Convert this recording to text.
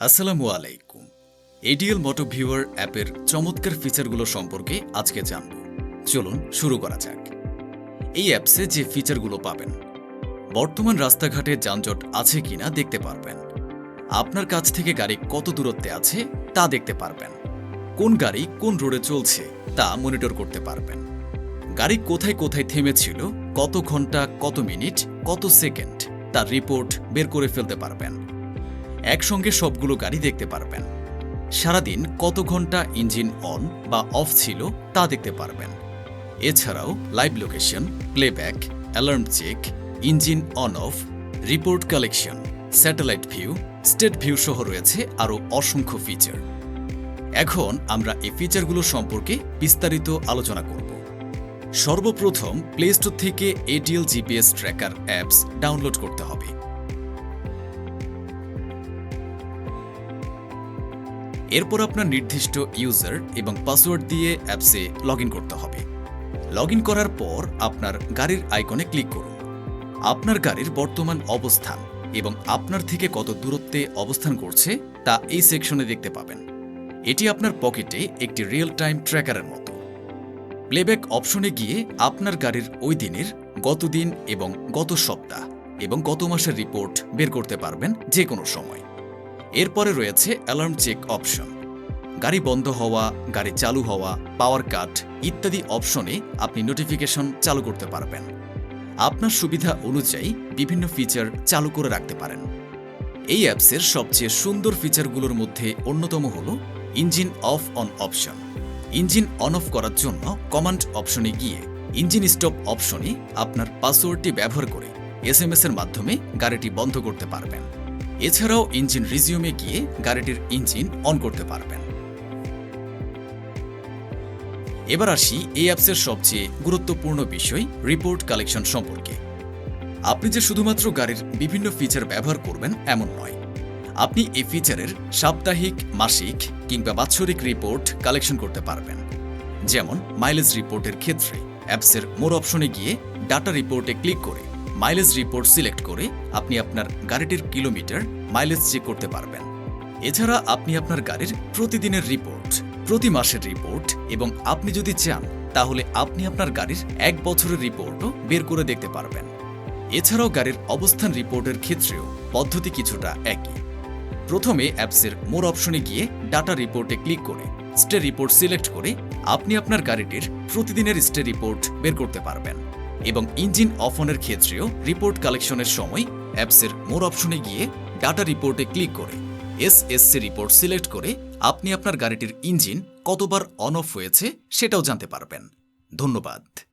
আসসালামু আলাইকুম। এডিএল মোটো ভিউয়ার অ্যাপের চমৎকার ফিচারগুলো সম্পর্কে আজকে জানব। চলুন শুরু করা যাক। এই অ্যাপসে যে ফিচারগুলো পাবেন, বর্তমান রাস্তাঘাটে যানজট আছে কিনা দেখতে পারবেন। আপনার কাছ থেকে গাড়ি কত দূরত্বে আছে তা দেখতে পারবেন। কোন গাড়ি কোন রোডে চলছে তা মনিটর করতে পারবেন। গাড়ি কোথায় কোথায় থেমেছিল, কত ঘণ্টা, কত মিনিট, কত সেকেন্ড, তার রিপোর্ট বের করে ফেলতে পারবেন। একসঙ্গে সবগুলো গাড়ি দেখতে পারবেন। সারাদিন কত ঘণ্টা ইঞ্জিন অন বা অফ ছিল তা দেখতে পারবেন। এছাড়াও live location playback alarm check engine on, off report collection satellite view state view সহ রয়েছে আরও অসংখ্য ফিচার এখন আমরা এই ফিচারগুলো সম্পর্কে বিস্তারিত আলোচনা করব। সর্বপ্রথম প্লে স্টোর থেকে ADL GPS tracker apps download করতে হবে। এরপর আপনার নির্দিষ্ট ইউজার এবং পাসওয়ার্ড দিয়ে অ্যাপসে লগ করতে হবে। লগ করার পর আপনার গাড়ির আইকনে ক্লিক করুন। আপনার গাড়ির বর্তমান অবস্থান এবং আপনার থেকে কত দূরত্বে অবস্থান করছে তা এই সেকশনে দেখতে পাবেন। এটি আপনার পকেটে একটি রিয়েল টাইম ট্র্যাকারের মতো। প্লেব্যাক অপশনে গিয়ে আপনার গাড়ির ওই দিনের, গত দিন এবং গত সপ্তাহ এবং গত মাসের রিপোর্ট বের করতে পারবেন যে কোনো সময়। এরপরে রয়েছে অ্যালার্ম চেক অপশন। গাড়ি বন্ধ হওয়া, গাড়ি চালু হওয়া, পাওয়ার কাট ইত্যাদি অপশনে আপনি নোটিফিকেশন চালু করতে পারবেন। আপনার সুবিধা অনুযায়ী বিভিন্ন ফিচার চালু করে রাখতে পারেন। এই অ্যাপসের সবচেয়ে সুন্দর ফিচারগুলোর মধ্যে অন্যতম হল engine off on option. Engine on off করার জন্য কমান্ড অপশনে গিয়ে ইঞ্জিন স্টপ অপশনে আপনার পাসওয়ার্ডটি ব্যবহার করে এসএমএস এর মাধ্যমে গাড়িটি বন্ধ করতে পারবেন। এছাড়াও ইঞ্জিন রিজিউমে গিয়ে গাড়িটির ইঞ্জিন অন করতে পারবেন। এবার আসি এই অ্যাপসের সবচেয়ে গুরুত্বপূর্ণ বিষয়, রিপোর্ট কালেকশন সম্পর্কে। আপনি যে শুধুমাত্র গাড়ির বিভিন্ন ফিচার ব্যবহার করবেন এমন নয়। আপনি এই ফিচারের সাপ্তাহিক, মাসিক কিংবা বাৎসরিক রিপোর্ট কালেকশন করতে পারবেন। যেমন মাইলেজ রিপোর্টের ক্ষেত্রে অ্যাপসের মোর অপশনে গিয়ে ডাটা রিপোর্টে ক্লিক করে মাইলেজ রিপোর্ট সিলেক্ট করে আপনি আপনার গাড়িটির কিলোমিটার মাইলেজ চেক করতে পারবেন। এছাড়া আপনি আপনার গাড়ির প্রতিদিনের রিপোর্ট প্রতি মাসের রিপোর্ট এবং আপনি যদি চান, তাহলে আপনি আপনার গাড়ির এক বছরের রিপোর্টও বের করে দেখতে পারবেন। এছাড়াও গাড়ির অবস্থান রিপোর্টের ক্ষেত্রেও পদ্ধতি কিছুটা একই। প্রথমে অ্যাপসের মোর অপশনে গিয়ে ডাটা রিপোর্টে ক্লিক করে স্টে রিপোর্ট সিলেক্ট করে আপনি আপনার গাড়িটির প্রতিদিনের স্টে রিপোর্ট বের করতে পারবেন। এবং ইঞ্জিন অফ অনের ক্ষেত্রেও রিপোর্ট কালেকশনের সময় অ্যাপসের মোর অপশনে গিয়ে ডাটা রিপোর্টে ক্লিক করে এস এসএসসি রিপোর্ট সিলেক্ট করে আপনি আপনার গাড়িটির ইঞ্জিন কতবার অন অফ হয়েছে সেটাও জানতে পারবেন। ধন্যবাদ।